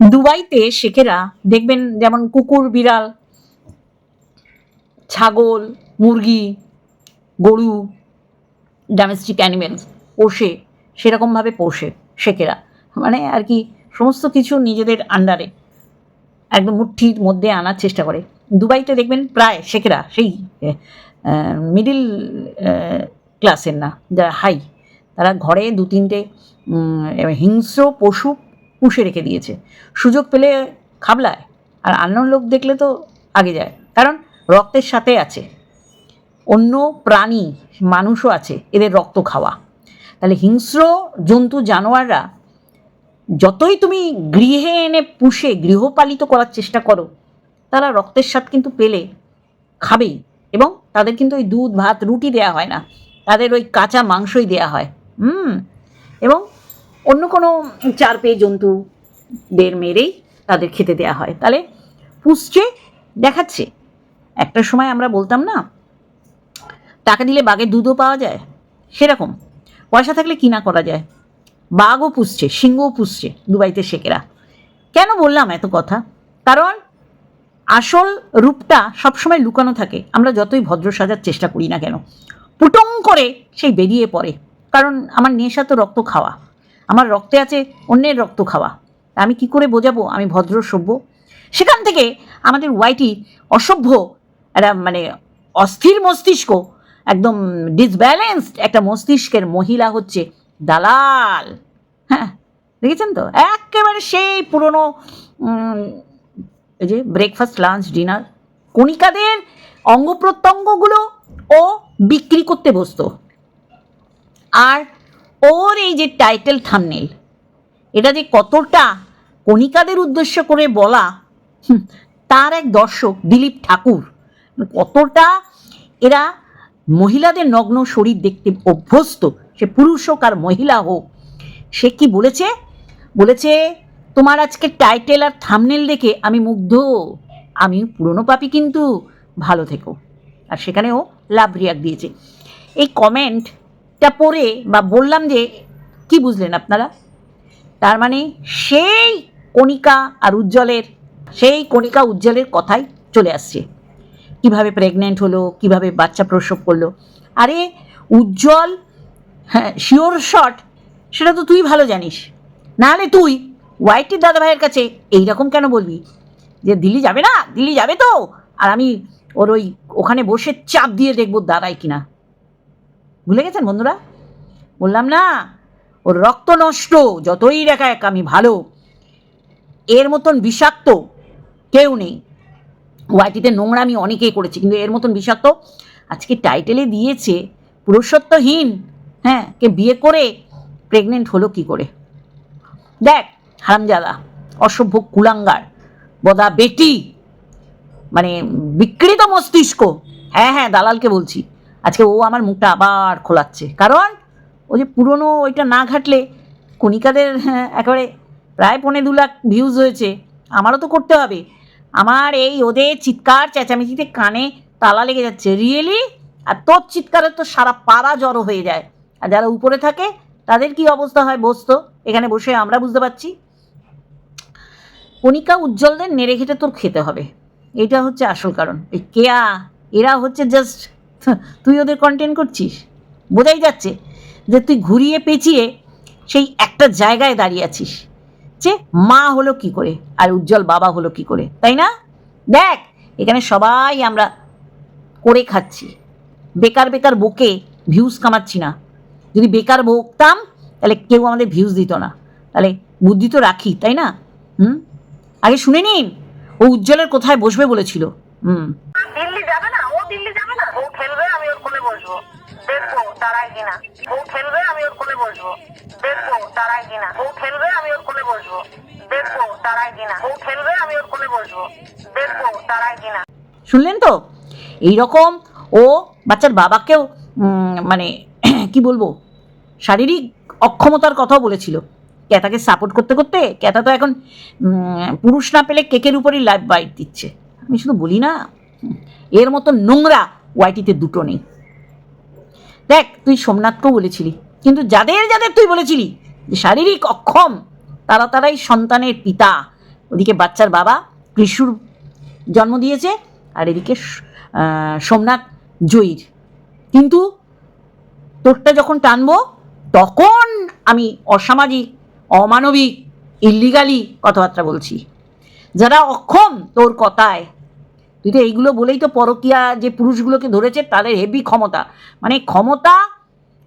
দুবাইতে শেখেরা দেখবেন যেমন কুকুর, বিড়াল, ছাগল, মুরগি, গরু ডোমেস্টিক অ্যানিমেলস পোষে, সেরকমভাবে পোষে শেখেরা। মানে আর কি সমস্ত কিছু নিজেদের আন্ডারে একদম মুঠির মধ্যে আনার চেষ্টা করে। দুবাইতে দেখবেন প্রায় শেখেরা সেই মিডিল ক্লাসের না, যারা হাই তারা ঘরে দু তিনটে হিংস্র পশু পুষে রেখে দিয়েছে। সুযোগ পেলে খাবলায়, আর অন্য লোক দেখলে তো আগে যায়। কারণ রক্তের সাথে আছে, অন্য প্রাণী, মানুষও আছে, এদের রক্ত খাওয়া। তাহলে হিংস্র জন্তু জানোয়াররা, যতই তুমি গৃহে এনে পুষে, গৃহপালিত করার চেষ্টা করো, তারা রক্তের স্বাদ কিন্তু পেলে, খাবেই। এবং তাদের কিন্তু ওই দুধ, ভাত, রুটি দেয়া হয় না। তাদের ওই কাঁচা মাংসই দেয়া হয়। হুম? এবং অন্য কোনো চার পেয়ে জন্তুদের মেরেই তাদের খেতে দেয়া হয়। তাহলে পুষছে, দেখাচ্ছে। একটা সময় আমরা বলতাম না, টাকা দিলে বাঘের দুধও পাওয়া যায়, সেরকম। পয়সা থাকলে কি না করা যায়। বাঘও পুষছে, সিংহও পুষছে দুবাইতে শেখেরা। কেন বললাম এত কথা? কারণ আসল রূপটা সবসময় লুকানো থাকে। আমরা যতই ভদ্র সাজার চেষ্টা করি না কেন পুটং করে সেই বেরিয়ে পড়ে। কারণ আমার নেশা তো রক্ত খাওয়া। আমার রক্তে আছে অন্যের রক্ত খাওয়া। আমি কি করে বোঝাবো? আমি ভদ্র, সভ্য। সেখান থেকে আমাদের ওয়াইটি অসভ্য, একটা মানে অস্থির মস্তিষ্ক, একদম ডিসব্যালেন্সড একটা মস্তিষ্কের মহিলা হচ্ছে দালাল। হ্যাঁ দেখেছেন তো? একেবারে সেই পুরনো এই যে ব্রেকফাস্ট লাঞ্চ ডিনার কণিকাদের অঙ্গ প্রত্যঙ্গগুলো ও বিক্রি করতে বসতো। আর ওর এই যে টাইটেল থামনেল এটা যে কতটা কণিকাদের উদ্দেশ্য করে বলা তার এক দর্শক দিলীপ ঠাকুর, কতটা এরা মহিলাদের নগ্ন শরীর দেখতে অভ্যস্ত, সে পুরুষ হোক আর মহিলা হোক, সে কি বলেছে? বলেছে, তোমার আজকে টাইটেল আর থামনেল দেখে আমি মুগ্ধ, আমি পুরনো পাপি কিন্তু ভালো থেকো। আর সেখানেও লাভ রিয়াক দিয়েছে। এই কমেন্টটা পড়ে বা বললাম যে, কি বুঝলেন আপনারা? তার মানে সেই কণিকা আর উজ্জ্বলের, সেই কণিকা উজ্জ্বলের কথাই চলে আসছে। কীভাবে প্রেগনেন্ট হলো, কীভাবে বাচ্চা প্রসব করল। আরে উজ্জ্বল হ্যাঁ শিওর শট সেটা তো তুই ভালো জানিস। নাহলে তুই ওয়াইটির দাদা ভাইয়ের কাছে এইরকম কেন বলবি? যে দিল্লি যাবে না? দিল্লি যাবে তো? আর আমি ওর ওই ওখানে বসে চাপ দিয়ে দেখব দাঁড়ায় কিনা। ভুলে গেছেন বন্ধুরা? বললাম না, ওর রক্ত নষ্ট, যতই দেখা এক আমি ভালো। এর মতন বিষাক্ত কেউ নেই। ওয়াইটিতে নোংরা আমি অনেকেই করেছি, কিন্তু এর মতন বিষাক্ত আজকে টাইটেলে দিয়েছে পুরুষত্বহীন। হ্যাঁ কে বিয়ে করে প্রেগনেন্ট হলো কি করে? দেখ, হারামজাদা, অসভ্য কুলাঙ্গার, বদা বেটি মানে বিকৃত মস্তিষ্ক। হ্যাঁ হ্যাঁ দালালকে বলছি। আজকে ও আমার মুখটা আবার খোলাচ্ছে। কারণ ও যে পুরনো ওইটা না ঘাটলে কণিকাদের হ্যাঁ, একেবারে প্রায় পৌনে দু লাখ ভিউজ হয়েছে। আমারও তো করতে হবে। আমার এই ওদের চিৎকার চেঁচামেচিতে কানে তালা লেগে যাচ্ছে। রিয়েলি আর তোর চিৎকারে তো সারা পাড়া জড়ো হয়ে যায়। আর যারা উপরে থাকে তাদের কি অবস্থা হয় বসতো এখানে বসে আমরা বুঝতে পারছি। কণিকা উজ্জ্বলদের নেড়ে ঘেটে তোর খেতে হবে। এটা হচ্ছে আসল কারণ। এই কেয়া এরা হচ্ছে জাস্ট তুই ওদের কন্টেন্ট করছিস? বোঝাই যাচ্ছে যে তুই ঘুরিয়ে পেঁচিয়ে সেই একটা জায়গায় দাঁড়িয়ে আছিস যে মা হলো কি করে আর উজ্জ্বল বাবা হলো কি করে, তাই না? দেখ, এখানে সবাই আমরা করে খাচ্ছি। বেকার বেকার বকে ভিউজ কামাচ্ছি না। যদি বেকার বকতাম তাহলে কেউ আমাদের ভিউজ দিত না। তাহলে বুদ্ধি তো রাখি, তাই না? হুম? আগে শুনে নিন, ও উজ্জ্বলের কোথায় বসবে বলেছিল। হুম। কিনা? খেলবে, আমি ওর কোলে বসবো। দেখব তারাই কিনা? খেলবে, আমি ওর কোলে বসবো। দেখব তারাই কিনা? খেলবে, আমি ওর কোলে বসবো। দেখব তারাই কিনা? শুনলেন তো? এই রকম ও বাচ্চার বাবাকেও মানে কি বলব? শারীরিক অক্ষমতার কথাও বলেছিল। ক্যাতাকে সাপোর্ট করতে করতে? ক্যাতা তো এখন পুরুষ না পেলে কেকের উপরই লাইফ বাইট দিচ্ছে। আমি শুধু বলি না, এর মতো নোংরা ওয়াইটিতে দুটো নেই। দেখ, তুই সোমনাথকেও বলেছিলি। কিন্তু যাদের যাদের তুই বলেছিলি, যে শারীরিক অক্ষম, তারা তারাই সন্তানের পিতা। ওদিকে বাচ্চার বাবা কৃষুর জন্ম দিয়েছে, আর এদিকে সোমনাথ জয়ীর। কিন্তু তোরটা যখন টানবো, তখন আমি অসামাজিক, অমানবিক, ইল্লিগালি কথাবার্তা বলছি। যারা অক্ষম তোর কথায় তুই তো এইগুলো বলেই তো পরকিয়া যে পুরুষগুলোকে ধরেছে, তাদের হেভি ক্ষমতা। মানে ক্ষমতা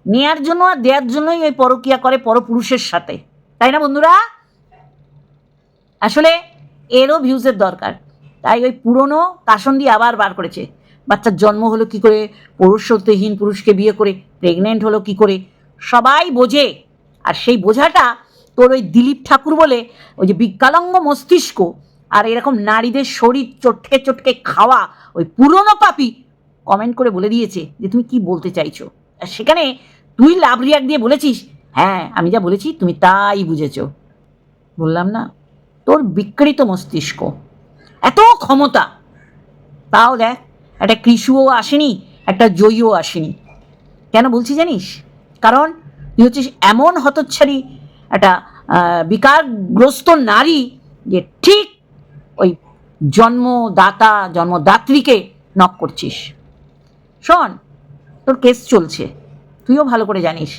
নেয়ার জন্য আর দেওয়ার জন্যই ওই পরকিয়া করে পরপুরুষের সাথে। তাই না বন্ধুরা? আসলে এরও ভিউজের দরকার। তাই ওই পুরনো কাসন দিয়ে আবার বার করেছে। বাচ্চার জন্ম হলো কি করে? পুরুষত্বহীন পুরুষকে বিয়ে করে প্রেগনেন্ট হলো কি করে? সবাই বোঝে। আর সেই বোঝাটা তোর ওই দিলীপ ঠাকুর বলে, ওই যে বিজ্ঞালঙ্গ মস্তিষ্ক আর এরকম নারীদের শরীর চটকে চটকে খাওয়া ওই পুরনো পাপি কমেন্ট করে বলে দিয়েছে যে, তুমি কি বলতে চাইছো? আর সেখানে তুই লাভ রিয়াক দিয়ে বলেছিস হ্যাঁ আমি যা বলেছি তুমি তাই বুঝেছ। বললাম, না, তোর বিকৃত মস্তিষ্ক, এত ক্ষমতা, তাও দেখ, একটা কৃষুও আসেনি, একটা জয়ীও আসেনি। কেন বলছি জানিস? কারণ তুই হচ্ছিস এমন হতচ্ছাড়ি একটা বিকারগ্রস্ত নারী যে ঠিক ওই জন্মদাতা, জন্মদাত্রীকে নক করছিস। শোন, তোর কেস চলছে। তুইও ভালো করে জানিস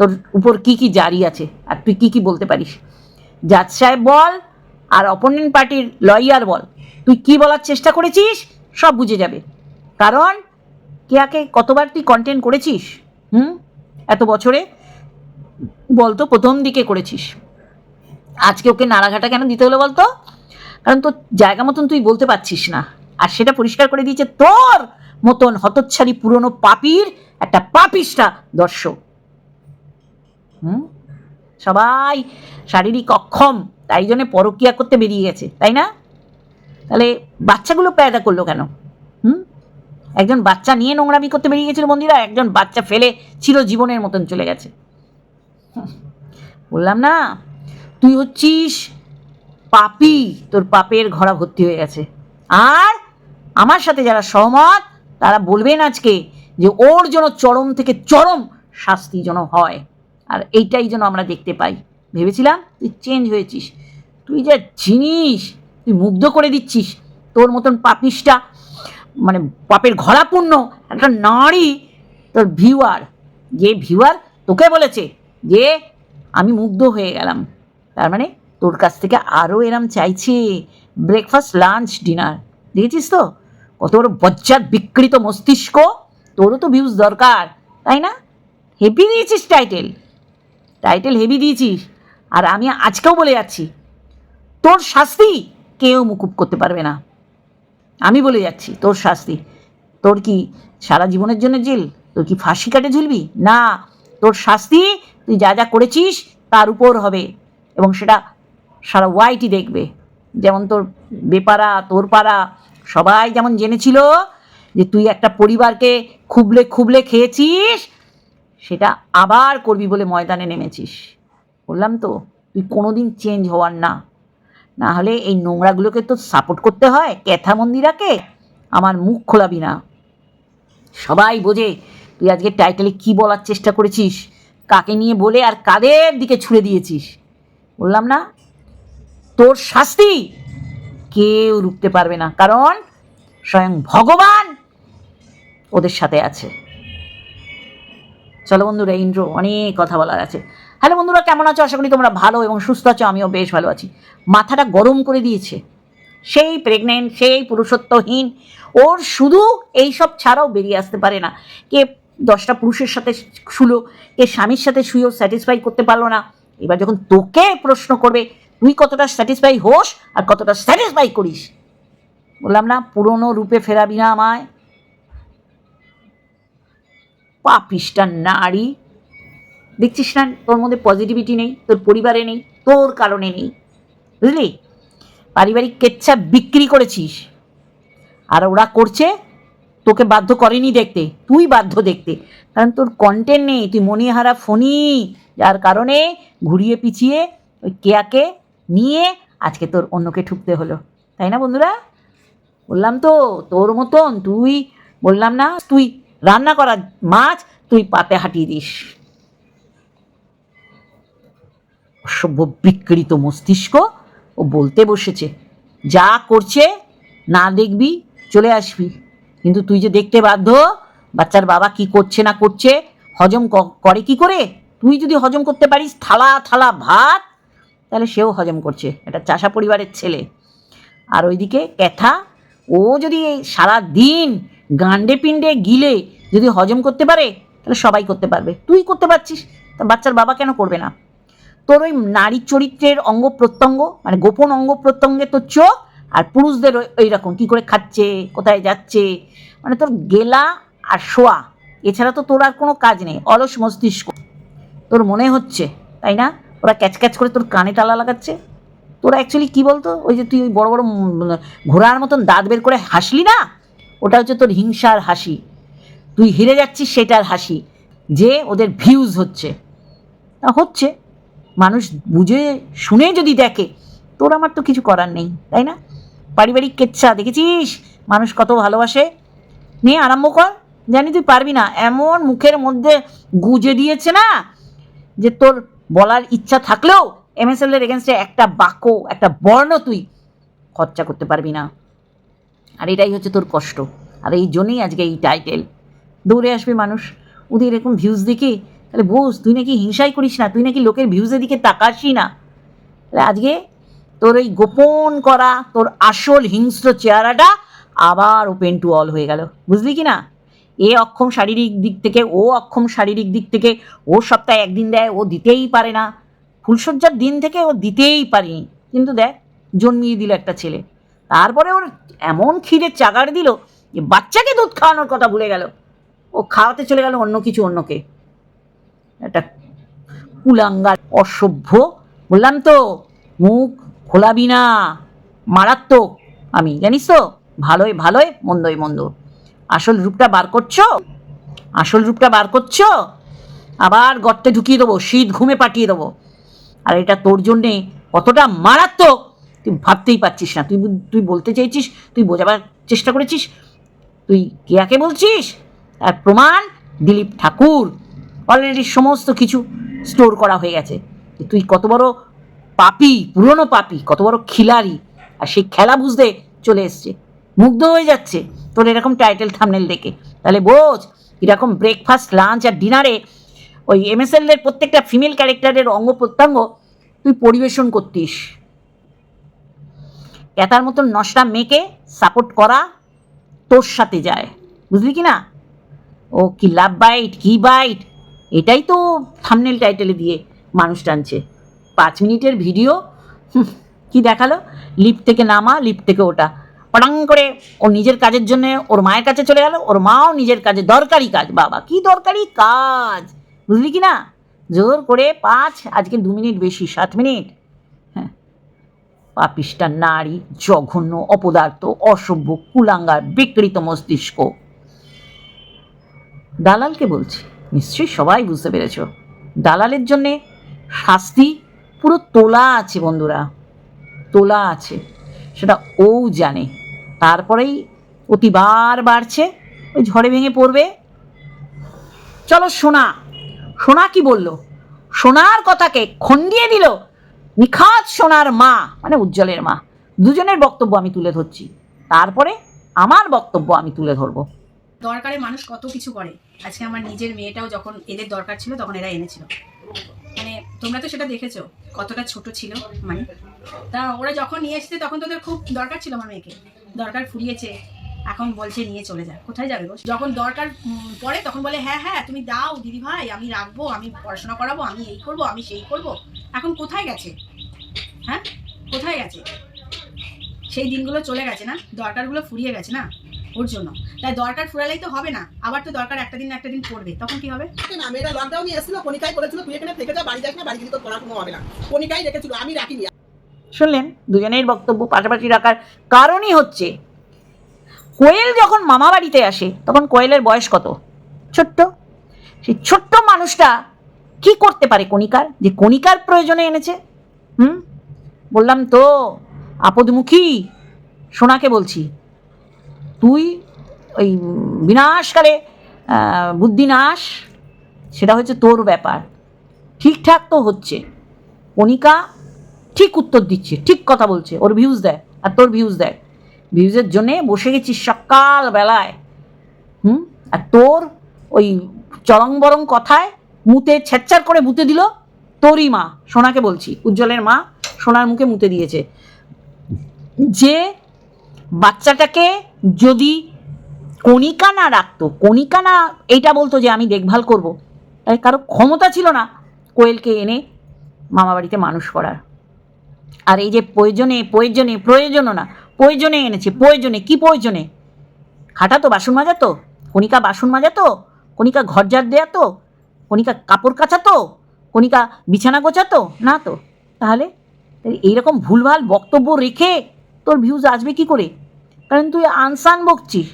তোর উপর কি কি জারি আছে আর তুই কি কি বলতে পারিস। জাজ সাহেব বল আর অপোনেন্ট পার্টির লয়ার বল। তুই কি বলার চেষ্টা করেছিস সব বুঝে যাবে। কারণ কেয়াকে কতবার তুই কন্টেন্ট করেছিস, হুম? এত বছরে বলতো প্রথম দিকে করেছিস। আজকে ওকে নাড়াঘাটা কেন দিতে হলো বলতো? কারণ তোর জায়গা মতন তুই বলতে পারছিস না। আর সেটা পরিষ্কার করে দিয়েছে তোর মতন হতচ্ছারি পুরনো পাপির একটা পাপিসটা দর্শক। হুম? সবাই শারীরিক অক্ষম, তাই জন্য পরকিয়া করতে বেরিয়ে গেছে, তাই না? তাহলে বাচ্চাগুলো পেয়দা করল কেন? হুম? একজন বাচ্চা নিয়ে নোংরামি করতে বেরিয়ে গেছিল মন্দিরা একজন বাচ্চা ফেলে চির জীবনের মতন চলে গেছে। বললাম না, তুই হচ্ছিস পাপি, তোর পাপের ঘোড়া ভর্তি হয়ে গেছে। আর আমার সাথে যারা সহমত, তারা বলবেন আজকে যে ওর যেন চরম থেকে চরম শাস্তি যেন হয়। আর এইটাই যেন আমরা দেখতে পাই। ভেবেছিলাম তুই চেঞ্জ হয়েছিস। তুই যা জিনিস, তুই মুগ্ধ করে দিচ্ছিস। তোর মতন পাপিসটা মানে পাপের ঘোরাপূর্ণ একটা নারী, তোর ভিউয়ার যে ভিউয়ার তোকে বলেছে যে আমি মুগ্ধ হয়ে গেলাম। তার মানে তোর কাছ থেকে আরও এরম চাইছে। ব্রেকফাস্ট লাঞ্চ ডিনার দেখেছিস তো? কত বড় বজ্জাত বিকৃত মস্তিষ্ক। তোরও তো ভিউজ দরকার, তাই না? হেভি দিয়েছিস টাইটেল টাইটেল হেভি দিয়েছিস। আর আমি আজকেও বলে যাচ্ছি, তোর শাস্তি কেউ মুকুব করতে পারবে না। আমি বলে যাচ্ছি, তোর শাস্তি। তোর কি সারা জীবনের জন্য জেল? তোর কি ফাঁসি কাটে ঝুলবি? না, তোর শাস্তি তুই যা যা করেছিস তার উপর হবে। এবং সেটা সারা ওয়াইটি দেখবে। যেমন তোর বেপাড়া, তোর পাড়া, সবাই যেমন জেনেছিল যে তুই একটা পরিবারকে খুবলে খুবলে খেয়েছিস, সেটা আবার করবি বলে ময়দানে নেমেছিস। বললাম তো, তুই কোনোদিন চেঞ্জ হওয়ার না। না হলে এই নোংরাগুলোকে তো সাপোর্ট করতে হয়, ক্যাথা মন্দিরাকে, আমার মুখ খোলাবি না। সবাই বোঝে, তুই আজকে টাইটেলে কি বলার চেষ্টা করেছিস, কাকে নিয়ে বলে আর কাদের দিকে ছুড়ে দিয়েছিস। বললাম না তোর শাস্তি কেউ রুখতে পারবে না, কারণ স্বয়ং ভগবান ওদের সাথে আছে। চলো বন্ধুরা ইন্দ্র অনেক কথা বলার আছে। হ্যালো বন্ধুরা, কেমন আছো? আশা করি তোমরা ভালো এবং সুস্থ আছো, আমিও বেশ ভালো আছি। মাথাটা গরম করে দিয়েছে। সেই প্রেগনেন্ট সেই পুরুষত্বহীন, ওর শুধু এই সব ছাড়াও বেরিয়ে আসতে পারে না। কে দশটা পুরুষের সাথে শুলো, কে স্বামীর সাথে শুয়েও স্যাটিসফাই করতে পারল না। এবার যখন তোকে প্রশ্ন করবে তুই কতটা স্যাটিসফাই হোস আর কতটা স্যাটিসফাই করিস? বললাম, না, পুরনো রূপে ফেরাবি না আমায়। পাপিসটা নারী। দেখছিস না, তোর মধ্যে পজিটিভিটি নেই, তোর পরিবারে নেই, তোর কারণে নেই। বুঝলি? পারিবারিক কেচ্ছা বিক্রি করেছিস। আর ওরা করছে, তোকে বাধ্য করেনি দেখতে, তুই বাধ্য দেখতে। কারণ তোর কন্টেন্ট নেই, তুই মনিহারা ফোনি যার কারণে ঘুরিয়ে পিছিয়ে ওই কেয়াকে নিয়ে আজকে তোর অন্যকে ঠুকতে হলো। তাই না বন্ধুরা? বললাম তো, তোর মতন তুই, বললাম না, তুই রান্না করা মাছ তুই পাতে হাঁটিয়ে দিস। অসভ্য বিকৃত মস্তিষ্ক ও বলতে বসেছে, যা করছে না দেখবি, চলে আসবি। কিন্তু তুই যে দেখতে বাধ্য, বাচ্চার বাবা কি করছে না করছে, হজম করে কি করে? তুই যদি হজম করতে পারিস, থালা থালা, ভাত তাহলে সেও হজম করছে। এটা চাষা পরিবারের ছেলে। আর ওইদিকে ক্যাথা, ও যদি এই সারা দিন গান্ডে পিণ্ডে গিলে যদি হজম করতে পারে, তাহলে সবাই করতে পারবে। তুই করতে পারছিস, তা বাচ্চার বাবা কেন করবে না? তোর ওই নারী চরিত্রের অঙ্গ প্রত্যঙ্গ মানে গোপন অঙ্গ প্রত্যঙ্গে তোর চোখ, আর পুরুষদের ওই- ওই রকম কী করে খাচ্ছে, কোথায় যাচ্ছে মানে তোর গেলা আর শোয়া, এছাড়া তো তোর আর কোনো কাজ নেই, অলস মস্তিষ্ক। তোর মনে হচ্ছে, তাই না? ওরা ক্যাচ ক্যাচ করে তোর কানে টালা লাগাচ্ছে। তোরা অ্যাকচুয়ালি কী বলতো? ওই যে তুই ওই বড় বড় ঘোড়ার মতন দাঁত বের করে হাসলি না? ওটা হচ্ছে তোর হিংসার হাসি। তুই হেরে যাচ্ছিস, সেটার হাসি। যে ওদের ভিউজ হচ্ছে। তা হচ্ছে। মানুষ বুঝে, শুনে যদি দেখে, তোর আমার তো কিছু করার নেই, তাই না? পারিবারিক কেচ্ছা, দেখেছিস? মানুষ কত ভালোবাসে। নিয়ে আরম্ভ কর। জানি তুই পারবি না। এমন মুখের মধ্যে গুজে দিয়েছে না, যে তোর বলার ইচ্ছা থাকলেও এমএসএল এর এগেনস্টে একটা বাক্য, একটা বর্ণ তুই খরচা করতে পারবি না। আর এটাই হচ্ছে তোর কষ্ট। আর এই জন্যেই আজকে এই টাইটেল দৌড়ে আসবে মানুষ। ওদের এরকম ভিউজ দেখে, তাহলে বোস, তুই নাকি হিংসাই করিস না? তুই নাকি লোকের ভিউজের দিকে তাকাসই না? তাহলে আজকে তোর ওই গোপন করা, তোর আসল হিংস্র চেহারাটা আবার ওপেন টু অল হয়ে গেল। বুঝলি কি না? এ অক্ষম শারীরিক দিক থেকে, ও অক্ষম শারীরিক দিক থেকে, ও সপ্তাহে একদিন দেয়, ও দিতেই পারে না। ফুলসজ্জার দিন থেকে ও দিতেই পারিনি কিন্তু দেখ, জন্মিয়ে দিল একটা ছেলে। তারপরে ওর এমন ক্ষীরের চাগার দিল যে বাচ্চাকে দুধ খাওয়ানোর কথা ভুলে গেল। ও খাওয়াতে চলে গেল অন্য কিছু, অন্যকে। একটা কুলাঙ্গার অসভ্য, বললাম তো, মুখ খোলাবি না, মারাত্মক। আমি, জানিস তো ভালোই ভালোই মন্দই মন্দ আসল রূপটা বার করছ? আসল রূপটা বার করছ? আবার গর্তে ঢুকিয়ে দেবো, শীত ঘুমে পাঠিয়ে দেবো। আর এটা তোর জন্যে কতটা মারাত্মক, তুই ভাবতেই পারছিস না। তুই তুই বলতে চাইছিস, তুই বোঝাবার চেষ্টা করেছিস? তুই কেয়াকে বলছিস? আর প্রমাণ দিলীপ ঠাকুর। অলরেডি সমস্ত কিছু স্টোর করা হয়ে গেছে। তুই কত বড় পাপি, পুরনো পাপি, কত বড় খিলাড়ি। আর সেই খেলা বুঝতে চলে এসছে। মুগ্ধ হয়ে যাচ্ছে। তোর এরকম টাইটেল থামনেল দেখে। তাহলে বোঝ, এরকম ব্রেকফাস্ট লাঞ্চ আর ডিনারে ওই এমএসএল এর প্রত্যেকটা ফিমেল ক্যারেক্টারের অঙ্গ প্রত্যঙ্গ তুই পরিবেশন করতিস। এতার মতন নষ্টা মেয়েকে সাপোর্ট করা তোর সাথে যায়। বুঝলি কি না ও কি লাভ বাইট কি বাইট এটাই তো থামনেল টাইটেলে দিয়ে মানুষ টানছে। পাঁচ মিনিটের ভিডিও কি দেখাল? লিফট থেকে নামা লিফট থেকে ওটা। পটাং করে ও নিজের কাজের জন্য ওর মায়ের কাছে চলে গেল, ওর মাও নিজের কাজে, দরকারি কাজ, বাবা, কি দরকারি কাজ? বুঝলি কি না? জোর করে পাঁচ, আজকে দু মিনিট বেশি, সাত মিনিট। হ্যাঁ। নারী, জঘন্য, অপদার্থ, অসভ্য, কুলাঙ্গার, বিকৃত মস্তিষ্ক। দালালকে বলছি, নিশ্চয়ই সবাই বুঝতে পেরেছ। দালালের জন্যে শাস্তি পুরো তোলা আছে, বন্ধুরা। তোলা আছে। সেটা ও জানে। তারপরেই অতিবার বাড়ছে, ওই ঝড়ে ভেঙে পড়বে। চলো সোনা সোনা কি বলল? সোনার কথাকে খন্ডিয়ে দিল নিখাত সোনার মা মানে উজ্জ্বলের মা। দুজনের বক্তব্য আমি তুলে ধরছি। তারপরে আমার বক্তব্য আমি তুলে ধরবো। দরকারে মানুষ কত কিছু করে। আজকে আমার নিজের মেয়েটাও যখন এদের দরকার ছিল, তখন এরা এনেছিল। মানে তোমরা তো সেটা দেখেছ, কতটা ছোট ছিল মানে। তা ওরা যখন নিয়ে এসেছে, তখন তোদের খুব দরকার ছিল আমার মেয়েকে। দরকার ফুরিয়েছে, এখন বলছে নিয়ে চলে যা। কোথায় যাবে যখন দরকার পড়ে, তখন বলে হ্যাঁ হ্যাঁ তুমি দাও দিদি ভাই আমি রাখব, আমি পড়াশোনা করাবো, আমি এই করব, আমি সেই করব। এখন কোথায় গেছে? হ্যাঁ? কোথায় গেছে? সেই দিনগুলো চলে গেছে না? দরকারগুলো ফুরিয়ে গেছে না? ওর জন্য। তাই দরকার ফুরালেই তো হবে না। আবার তো দরকার একটা দিন একটা দিন পড়বে। তখন কি হবে? না মেয়েটা লকডাউনে এসেছিল কনিকাই করেছিল তুই এখানে থেকে যা বাড়ি যাস না বাড়ি গিয়ে তো পড়াশোনা হবে না। কনিকাই রেখেছিল আমি রাখিনি। শুনলেন? দুজনের বক্তব্য পাশাপাশি রাখার কারণই হচ্ছে কোয়েল যখন মামা বাড়িতে আসে তখন কোয়েলের বয়স কত? ছোট্ট? সেই ছোট্ট মানুষটা কি করতে পারে কণিকার? যে কণিকার প্রয়োজনে এনেছে? হুম? বললাম তো আপদমুখী সোনাকে বলছি। তুই ওই বিনাশকালে বুদ্ধিনাশ, সেটা হচ্ছে তোর ব্যাপার। ঠিকঠাক তো হচ্ছে। কণিকা ঠিক উত্তর দিচ্ছে, ঠিক কথা বলছে, ওর ভিউজ দেয়, আর তোর ভিউজ দেয়। ভিউজের জন্যে বসে গেছিস সকাল বেলায় হুম? আর তোর ওই চরং বরং কথায় মুতে ছেচ্চার করে মুতে দিল তোরই মা, সোনাকে বলছি, উজ্জ্বলের মা সোনার মুখে মুতে দিয়েছে। যে বাচ্চাটাকে যদি কণিকা না রাখতো, কণিকা না এইটা বলতো যে আমি দেখভাল করব। তাই কারও ক্ষমতা ছিল না কোয়েলকে এনে মামা বাড়িতে মানুষ করার। আর এই যে প্রয়োজনে প্রয়োজনে, প্রয়োজনও না, প্রয়োজনে এনেছে, প্রয়োজনে, কি প্রয়োজনে? খাটাতো বাসন মাজাতো কণিকা বাসন মাজাতো কণিকা ঘর ঝাড় দেয়া তো, কণিকা কাপড় কাচাতো কণিকা বিছানা গোছাতো না তো। তাহলে এইরকম ভুলভাল বক্তব্য রেখে তোর ভিউজ আসবে কি করে? কারণ তুই আনসান বকছিস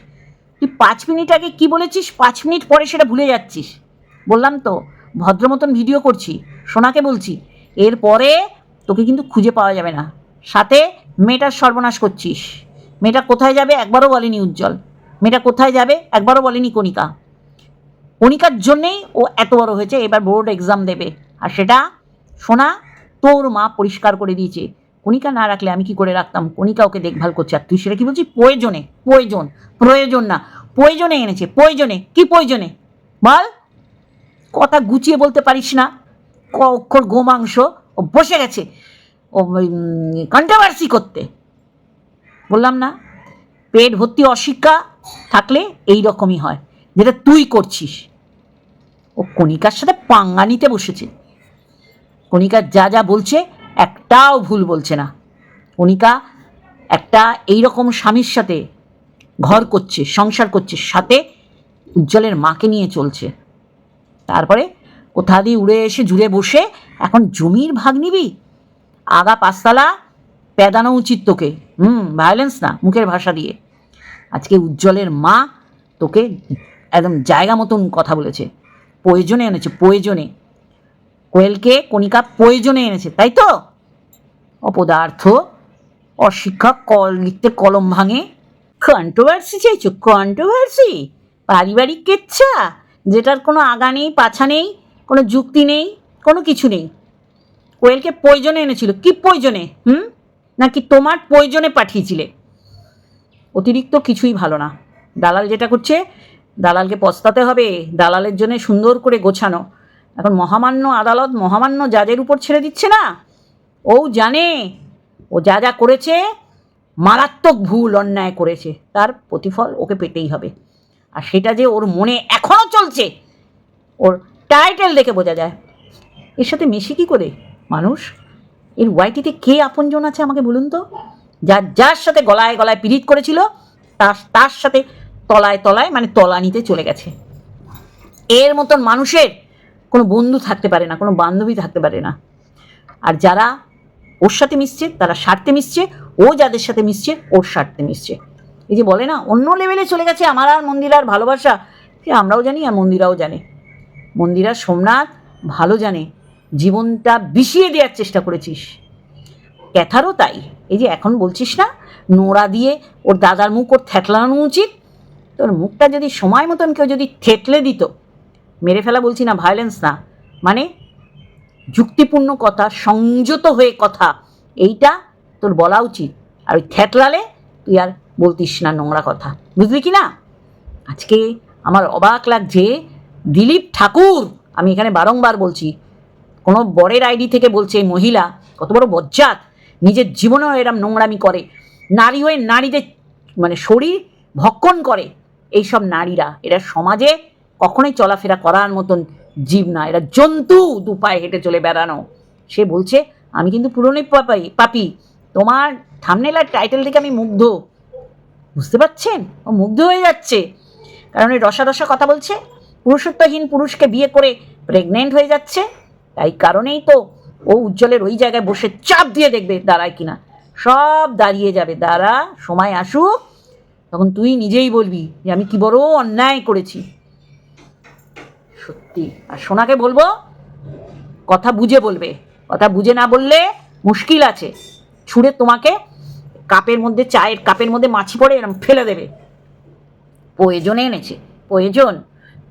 তুই পাঁচ মিনিট আগে কি বলেছিস? পাঁচ মিনিট পরে সেটা ভুলে যাচ্ছিস। বললাম তো, ভদ্র মতন ভিডিও করছি, সোনাকে বলছি এরপরে তোকে কিন্তু খুঁজে পাওয়া যাবে না। সাথে মেয়েটার সর্বনাশ করছিস। মেয়েটা কোথায় যাবে একবারও বলেনি উজ্জ্বল। মেয়েটা কোথায় যাবে একবারও বলেনি কণিকা। কণিকার জন্যেই ও এত বড় হয়েছে, এবার বোর্ড এক্সাম দেবে। আর সেটা সোনা তোর মা পরিষ্কার করে দিয়েছে। কণিকা না রাখলে আমি কি করে রাখতাম? কণিকা ওকে দেখভাল করছে। আর তুই সেটা কি বলছিস? প্রয়োজনে, প্রয়োজন প্রয়োজন না। প্রয়োজনে এনেছে, প্রয়োজনে, কি প্রয়োজনে? বল। কথা গুছিয়ে বলতে পারিস না। ক অক্ষর গোমাংস। ও বসে গেছে। ও কন্ট্রোভার্সি করতে। বললাম না। পেট ভর্তি অশিক্ষা থাকলে এই রকমই হয়। যেটা তুই করছিস। ও কণিকার সাথে পাঙ্গা নিতে বসেছে। কণিকার যা যা বলছে একটাও ভুল বলছে না। কণিকা একটা এই রকম স্বামীর সাথে ঘর করছে, সংসার করছে, সাথে উজ্জ্বলের মাকে নিয়ে চলছে। তারপরে কোথা দিয়ে উড়ে এসে জুড়ে বসে এখন জমির ভাগ নিবি? আগা পাঁচতলা, পেদানো উচিত তোকে। হুম ভায়োলেন্স না, মুখের ভাষা দিয়ে। আজকে উজ্জ্বলের মা তোকে একদম জায়গা মতন কথা বলেছে। প্রয়োজনে এনেছে, প্রয়োজনে। কোয়েলকে, কণিকা প্রয়োজনে এনেছে, তাই তো? অপদার্থ, অশিক্ষা, কল লিখতে কলম ভাঙে। কন্ট্রোভার্সি চাইছো? কন্ট্রোভার্সি পারিবারিক কেচ্ছা? যেটার কোনো আগা নেই, পাছা নেই, কোনো যুক্তি নেই, কোনো কিছু নেই। কোয়েলকে প্রয়োজনে এনেছিল। কি প্রয়োজনে হুম? নাকি তোমার প্রয়োজনে পাঠিয়েছিলে? অতিরিক্ত কিছুই ভালো না। দালাল যেটা করছে, দালালকে পস্তাতে হবে। দালালের জন্য সুন্দর করে গোছানো। এখন মহামান্য আদালত মহামান্য জাজের উপর ছেড়ে দিচ্ছে না? ও জানে, ও যা যা করেছে, মারাত্মক ভুল অন্যায় করেছে, তার প্রতিফল ওকে পেতেই হবে। আর সেটা যে ওর মনে এখনও চলছে, ওর টাইটেল দেখে বোঝা যায়। এর সাথে মেশি কী করে মানুষ? এর ওয়াইটিতে কে আপনজন আছে আমাকে বলুন তো? যার যার সাথে গলায় গলায় পিরিত করেছিল, তার তার সাথে তলায় তলায় মানে তলানিতে চলে গেছে। এর মতন মানুষের কোনো বন্ধু থাকতে পারে না, কোনো বান্ধবী থাকতে পারে না। আর যারা ওর সাথে মিশছে, তারা স্বার্থে মিশছে, ও যাদের সাথে মিশছে, ওর স্বার্থে মিশছে। এই যে বলে না, অন্য লেভেলে চলে গেছে আমার আর মন্দিরার ভালোবাসা। সে আমরাও জানি আর মন্দিরাও জানে। মন্দিরা সোমনাথ ভালো জানে, জীবনটা বিষিয়ে দেওয়ার চেষ্টা করেছিস। ক্যাথারও তাই। এই যে এখন বলছিস না, নোড়া দিয়ে ওর দাদার মুখ ওর থ্যাতলানো উচিত। তোর মুখটা যদি সময় মতন কেউ যদি থেতলে দিত, মেরে ফেলা বলছি না ভায়োলেন্স না। মানে যুক্তিপূর্ণ কথা, সংযত হয়ে কথা, এইটা তোর বলা উচিত। আর ওই থ্যাতলালে তুই আর বলতিস না নোংরা কথা। বুঝলি কি না? আজকে আমার অবাক লাগছে, দিলীপ ঠাকুর, আমি এখানে বারংবার বলছি, কোনো বরের আইডি থেকে বলছে এই মহিলা, কত বড় বজ্জাত, নিজের জীবনেও এরম নোংরামি করে, নারী হয়ে নারীদের মানে শরীর ভক্ষণ করে, এইসব নারীরা, এরা সমাজে কখনোই চলাফেরা করার মতন জীব না, এরা জন্তু, দু পায়ে হেঁটে চলে বেড়ানো। সে বলছে, আমি কিন্তু পুরনো পাপাই পাপি। তোমার থামনেল আর টাইটেল থেকে আমি মুগ্ধ। বুঝতে পারছেন? ও মুগ্ধ হয়ে যাচ্ছে। কারণ এই রসা রসা কথা বলছে, পুরুষত্বহীন পুরুষকে বিয়ে করে প্রেগনেন্ট হয়ে যাচ্ছে। তাই কারণেই তো ও উজ্জ্বলের ওই জায়গায় বসে চাপ দিয়ে দেখবে দাঁড়ায় কিনা। সব দাঁড়িয়ে যাবে। দাঁড়া, সময় আসুক। তখন তুই নিজেই বলবি যে, আমি কি বড় অন্যায় করেছি? সত্যি। আর সোনাকে বলব, কথা বুঝে বলবে। কথা বুঝে না বললে মুশকিল আছে। ছুঁড়ে তোমাকে কাপের মধ্যে, চায়ের কাপের মধ্যে মাছি পড়ে এরম ফেলে দেবে। প্রয়োজনে এনেছে, প্রয়োজন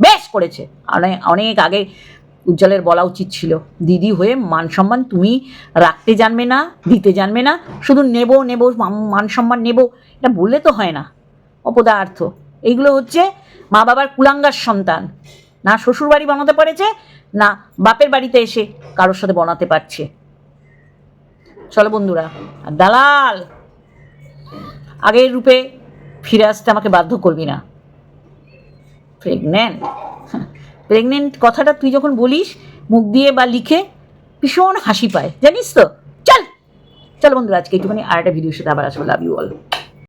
বেশ করেছে। অনেক আগে উজ্জ্বলের বলা উচিত ছিল, দিদি হয়ে মান সম্মান তুমি রাখতে জানবে না, দিতে জানবে না, শুধু নেব নেব, মান সম্মান নেব। এটা বললে তো হয় না। অপদার্থ। এইগুলো হচ্ছে মা বাবার কুলাঙ্গার সন্তান। না শ্বশুর বাড়ি বানাতে পেরেছে, না বাপের বাড়িতে এসে কারোর সাথে বানাতে পারছে। চলো বন্ধুরা দালাল, আগের রূপে ফিরে আসতে আমাকে বাধ্য করবি না। প্রেগনেন্ট প্রেগনেন্ট কথাটা তুই যখন বলিস, মুখ দিয়ে বা লিখে ভীষণ হাসি পায়। জানিস তো? চল! চল বন্ধুরা, আজকে একটুখানি আর একটা ভিডিওর সাথে আবার আসব। Love you all